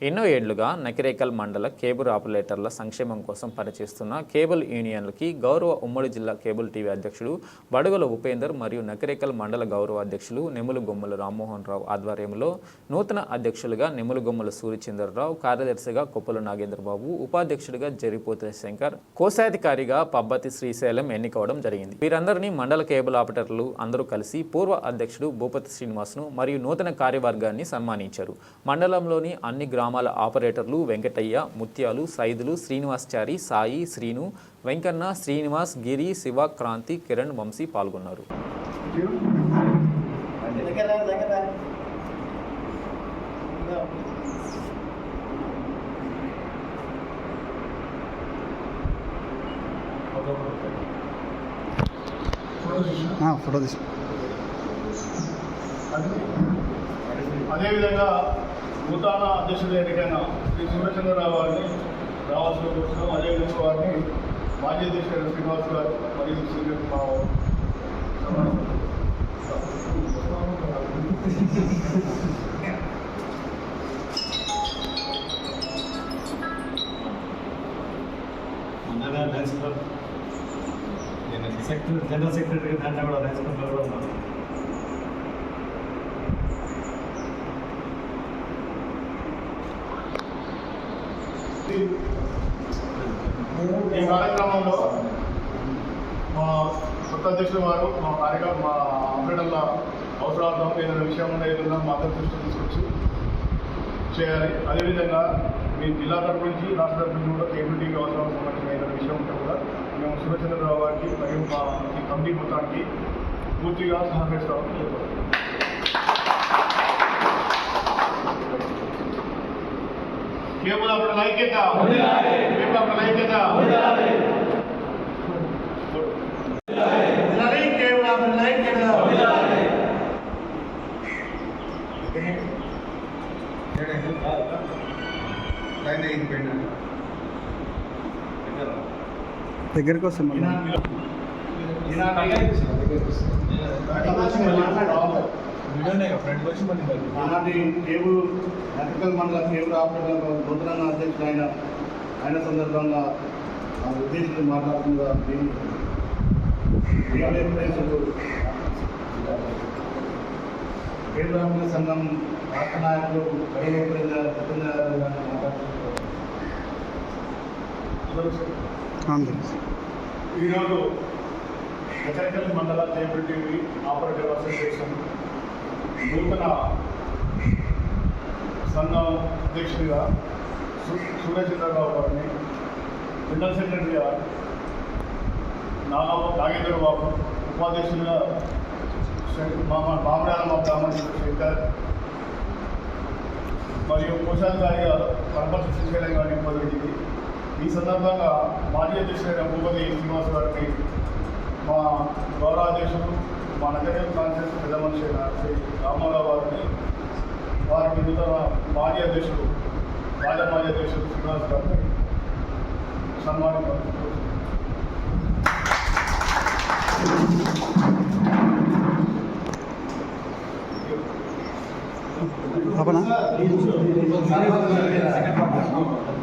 ఎన్నో ఏళ్ళుగా నకిరేకల్ మండల కేబుల్ ఆపరేటర్ల సంక్షేమం కోసం పనిచేస్తున్న కేబుల్ యూనియన్లకి గౌరవ ఉమ్మడి జిల్లా కేబుల్ టీవీ అధ్యక్షుడు బడుగుల ఉపేందర్ మరియు నకిరేకల్ మండల గౌరవ అధ్యక్షులు నెములు గొమ్మల రామ్మోహన్ రావు ఆధ్వర్యంలో నూతన అధ్యక్షులుగా నెములు గొమ్మల సూర్యచంద్రరావు కార్యదర్శిగా కొప్పుల నాగేంద్రబాబు ఉపాధ్యక్షుడిగా జరిపోతుల శంకర్ కోశాధికారిగా పబ్బతి శ్రీశైలం ఎన్నికవడం జరిగింది. వీరందరినీ మండల కేబుల్ ఆపరేటర్లు అందరూ కలిసి పూర్వ అధ్యక్షుడు భూపతి శ్రీనివాస్ను మరియు నూతన కార్యవర్గాన్ని సన్మానించారు. మండలంలోని అన్ని గ్రామ గ్రామాల ఆపరేటర్లు వెంకటయ్య ముత్యాలు సైదులు శ్రీనివాస్చారి సాయి శ్రీను వెంకన్న శ్రీనివాస్ గిరి శివ క్రాంతి కిరణ్ వంశీ పాల్గొన్నారు. ఫోటో తీసు అదేవిధంగా నూతన అధ్యక్షుడు ఎన్నికైన శ్రీ సూర్యచంద్రరావు గారిని రావాల్సిన కోరుతున్నాం. అదేవిధంగా వారిని మాజీ అధ్యక్షుడు శ్రీనివాస్ గారు మరియు సీనియర్ మా సెక్రటరీ జనరల్ సెక్రటరీ దాంట్లో కూడా రైస్ కూడా ఉన్నాను. ఈ కార్యక్రమంలో మా కొత్త అధ్యక్షుడు వారు మా కార్యక్రమం మా ఆపరేటర్ల అవసరార్థం ఏదైనా విషయం ఉన్న ఏదైనా మా అందరి దృష్టి తీసుకొచ్చి చేయాలి. అదేవిధంగా మీ జిల్లా తరపు నుంచి రాష్ట్ర తరపు నుంచి కూడా కేబిలిటీకి అవసరం సంబంధించిన ఏదైనా విషయం ఉంటే కూడా మేము సుభచంద్రరావు గారికి మరియు మా ఈ కమిటీ మొత్తానికి పూర్తిగా సహకరిస్తామని చెప్పారు అప్పుడు ఐక్యత అప్పుడు ఐక్యత దగ్గరికి వస్తాం మళ్ళీ ఆనాటి కేబుల్ ఎలక్ట్రికల్ మండల కేబుల్ ఆపరేటర్ నూతనంగా అధ్యక్షుడు ఆయన ఆయన సందర్భంగా ఆ ఉద్దేశించి మాట్లాడుతుందా కేంద్ర ఆపరేటర్ సంఘం రాష్ట్ర నాయకులు సత్యనారాయణ గారు మాట్లాడుతున్నారు. ఈరోజు ఎకరికల్ మండల కేబుల్ టీవీ ఆపరేటర్ అసోసియేషన్ నూతన సంఘం అధ్యక్షుడిగా సు- సూర్యచంద్రరావు గారిని జనరల్ సెక్రటరీగా నాగ నాగేంద్ర బాబు ఉపాధ్యక్షుడిగా మామ మామిడాల మా బ్రాహ్మణ శంకర్ మరియు కోశాధికారిగా పరపతి శ్రీశైలం గారిని పొందింది ఈ సందర్భంగా మాజీ అధ్యక్షుడైన భూపతి శ్రీనివాస్ గారికి మా గౌరవాధ్యక్షుడు మా నగరం కాన్ఫరెన్స్ పెద్ద మనిషి శ్రీ రామారావు గారిని వారికి నూతన మాజీ అధ్యక్షుడు రాజా మాజీ అధ్యక్షుడు శ్రీనివాస్ గారిని సన్మానించారు